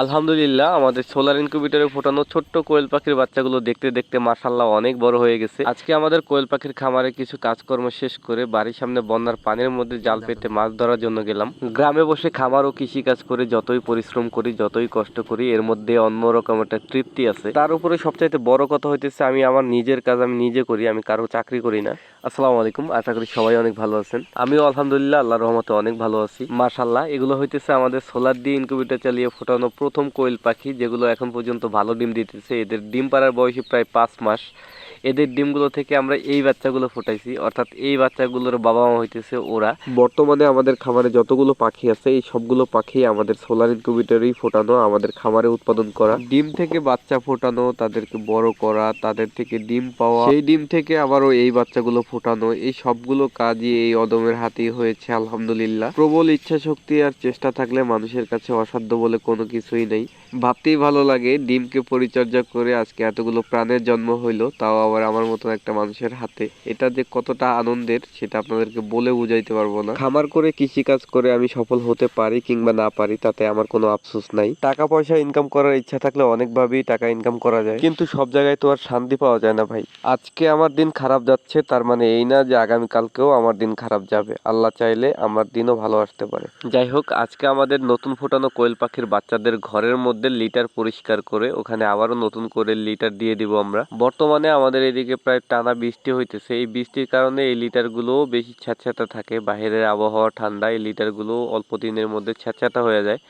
আলহামদুলিল্লাহ আমাদের সোলার ইনকিউবেটরে ফোটানো ছোট্ট কোয়েল পাখির বাচ্চাগুলো দেখতে দেখতে মাসাল্লাহ অনেক বড় হয়ে গেছে। আজকে আমাদের কোয়েল পাখির খামারে কিছু কাজকর্ম শেষ করে বাড়ির সামনে বন্যার পানির মধ্যে জাল পেতে মাছ ধরার জন্য গেলাম। গ্রামে বসে খামার ও কৃষি কাজ করে যতই পরিশ্রম করি যতই কষ্ট করি এর মধ্যে অন্যরকম একটা তৃপ্তি আছে। তার উপরে সবচাইতে বড় কথা হইতেছে আমি আমার নিজের কাজ আমি নিজে করি আমি কারও চাকরি করি না। আসসালামু আলাইকুম, আশা করি সবাই অনেক ভালো আছেন। আমিও আলহামদুলিল্লাহ আল্লাহ রহমতে অনেক ভালো আছি। মাশাল্লাহ এগুলো হইতেছে আমাদের সোলার দিয়ে ইনকিউবেটর চালিয়ে ফোটানো প্রথম কোয়েল পাখি, যেগুলো এখন পর্যন্ত ভালো ডিম দিতেছে। এদের ডিম পাড়ার বয়সী প্রায় পাঁচ মাস। এদের ডিমগুলো থেকে আমরা এই বাচ্চাগুলো ফোটাইছি অর্থাৎ এই বাচ্চাগুলোর বাবা মা হইতেছে ওরা। বর্তমানে আমাদের খামারে যতগুলো পাখি আছে এই সবগুলো পাখি আমাদের সোলার ইনকিউবেটরেই ফোটানো আমাদের খামারে উৎপাদন করা। ডিম থেকে বাচ্চা ফোটানো তাদেরকে বড় করা তাদের থেকে ডিম পাওয়া। সেই ডিম থেকে আবারও এই বাচ্চাগুলো ফোটানো এই সবগুলো কাজই এই অদমের হাতেই হয়েছে আলহামদুলিল্লাহ। প্রবল ইচ্ছা শক্তি আর চেষ্টা থাকলে মানুষের কাছে অসাধ্য বলে কোনো কিছুই নেই। ভাবতেই ভালো লাগে ডিমকে পরিচর্যা করে আজকে এতগুলো প্রাণের জন্ম হইল তাও আবার আমার মতন একটা মানুষের হাতে। এটা যে কতটা আনন্দের, সেটা আপনাদেরকে বলে বুঝাইতে পারব না। খামার করে কৃষি কাজ করে আমি সফল হতে পারি কিংবা না পারি, তাতে আমার কোনো আফসোস নাই। টাকা পয়সা ইনকাম করার ইচ্ছা থাকলে অনেকভাবেই টাকা ইনকাম করা যায়। কিন্তু সব জায়গায় তো আর শান্তি পাওয়া যায় না ভাই। আজকে আমার দিন খারাপ যাচ্ছে, তার মানে এই না যে আগামী কালকেও আমার দিন খারাপ যাবে। আল্লাহ চাইলে আমার দিনও ভালো আসতে পারে। যাই হোক, আজকে আমাদের নতুন ফোটানো কোয়েল পাখির বাচ্চাদের ঘরের মধ্যে লিটার পরিষ্কার করে, ওখানে আবারও নতুন করে লিটার দিয়ে দিব আমরা। বর্তমানে আমাদের এদিকে প্রায় টানা বৃষ্টি হইতেছে। এই বৃষ্টির কারণে এই লিটারগুলো বেশি ছ্যাঁতছ্যাঁতা থাকে। বাহিরের আবহাওয়া ঠান্ডা, এই লিটারগুলো অল্প দিনের মধ্যে ছ্যাঁতছ্যাঁতা হয়ে যায়।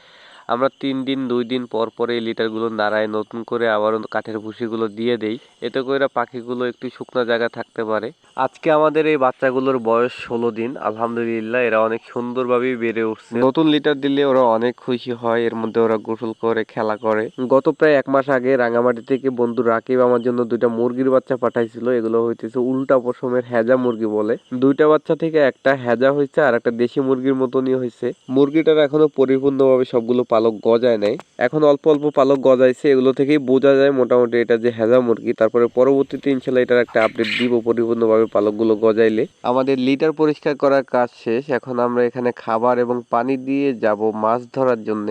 আমরা তিন দিন দুই দিন পর পর এই লিটারগুলো নাড়ায় নতুন করে আবারও কাঠের ভুসিগুলো দিয়ে দেই। এতে করে পাখিগুলো একটু শুকনো জায়গায় থাকতে পারে। আজকে আমাদের এই বাচ্চাগুলোর বয়স ষোলো দিন। আলহামদুলিল্লাহ এরা অনেক সুন্দরভাবেই বেড়ে উঠছে। নতুন লিটার দিলে ওরা অনেক খুশি হয়। এর মধ্যে ওরা গোসল করে খেলা করে। গত প্রায় এক মাস আগে রাঙামাটি থেকে বন্ধু রাকিব আমার জন্য দুইটা মুরগির বাচ্চা পাঠাইছিল। এগুলো হইতেছে উল্টা পশমের হেজা মুরগি বলে। দুইটা বাচ্চা থেকে একটা হেজা হয়েছে আর একটা দেশি মুরগির মতনই হয়েছে মুরগিটার এখনও পরিপূর্ণভাবে সবগুলো পালক গজায় নাই। এখন অল্প অল্প পালক গজাইছে, এগুলো থেকেই বোঝা যায় মোটামুটি এটা যে হেজা মুরগি। তারপরে পরবর্তীতে ইনশাল্লাহ এটার একটা আপডেট দিব পরিপূর্ণভাবে পালকগুলো গজাইলে। আমাদের লিটার পরিষ্কার করার কাজ শেষ। এখন আমরা এখানে খাবার এবং পানি দিয়ে যাব মাছ ধরার জন্য।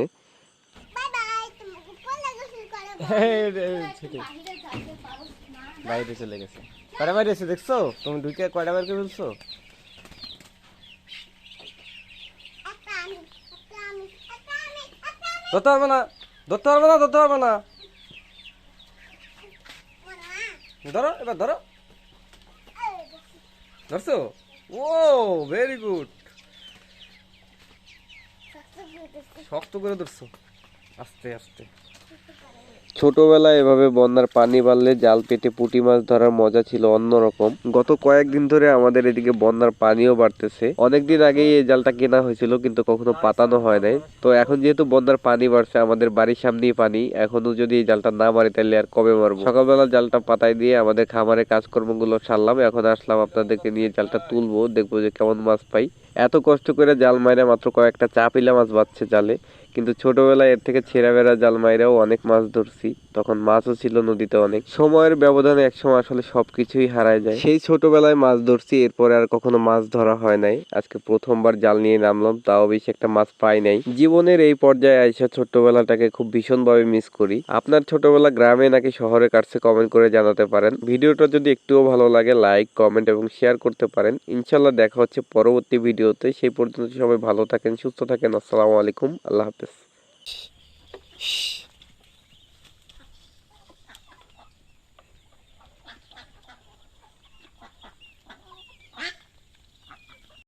বাইরে চলে গেছে। কয়টা বাইরে দেখছ? তুমি ঢুকে কয়টা বাইরে ফেলছো? ধরতে পারবে না, ধরতে পারবে না, ধরতে পারবে না। ধরো, এবার ধরো। ধরছো? ও ভেরি গুড শক্ত করে ধরছো। আস্তে আস্তে। ছোটবেলায় এভাবে বন্যার পানি বাড়লে জাল পেটে পুঁটি মাছ ধরার মজা ছিল অন্যরকম। গত কয়েকদিন ধরে আমাদের এদিকে বন্যার পানিও বাড়তেছে। অনেকদিন আগেই এই জালটা কেনা হয়েছিল, কিন্তু কখনো পাতানো হয় নাই। তো এখন যেহেতু বন্যার পানি বাড়ছে, আমাদের বাড়ির সামনেই পানি এখনও যদি এই জালটা না মারি তাহলে আর কবে মারবো? সকালবেলা জালটা পাতায় দিয়ে আমাদের খামারে কাজকর্মগুলো সারলাম। এখন আসলাম আপনাদেরকে নিয়ে জালটা তুলবো, দেখব যে কেমন মাছ পাই। এত কষ্ট করে জাল মাইরা মাত্র কয়েকটা চাপিলা মাছ বাচ্ছে জালে। কিন্তু ছোটবেলায় এর থেকে ছেঁড়া বেড়া জাল মাইরাও অনেক মাছ ধরছি। তখন মাছও ছিল নদীতে অনেক। সময়ের ব্যবধানে একসময় আসলে সবকিছুই হারায় যায়। সেই ছোটবেলায় মাছ ধরছি, এরপরে আর কখনো মাছ ধরা হয় নাই। আজকে প্রথমবার জাল নিয়ে নামলাম, তাও বেশি একটা মাছ পাই নাই। জীবনের এই পর্যায়ে আইসা ছোটবেলাটাকে খুব ভীষণভাবে মিস করি। আপনার ছোটবেলা গ্রামে নাকি শহরে কাটছে কমেন্ট করে জানাতে পারেন। ভিডিওটা যদি একটুও ভালো লাগে লাইক কমেন্ট এবং শেয়ার করতে পারেন। ইনশাল্লাহ দেখা হচ্ছে পরবর্তী ভিডিওতে। সেই পর্যন্ত সবাই ভালো থাকেন, সুস্থ থাকেন। আসসালামু আলাইকুম। আল্লাহ হাফেজ। Shh.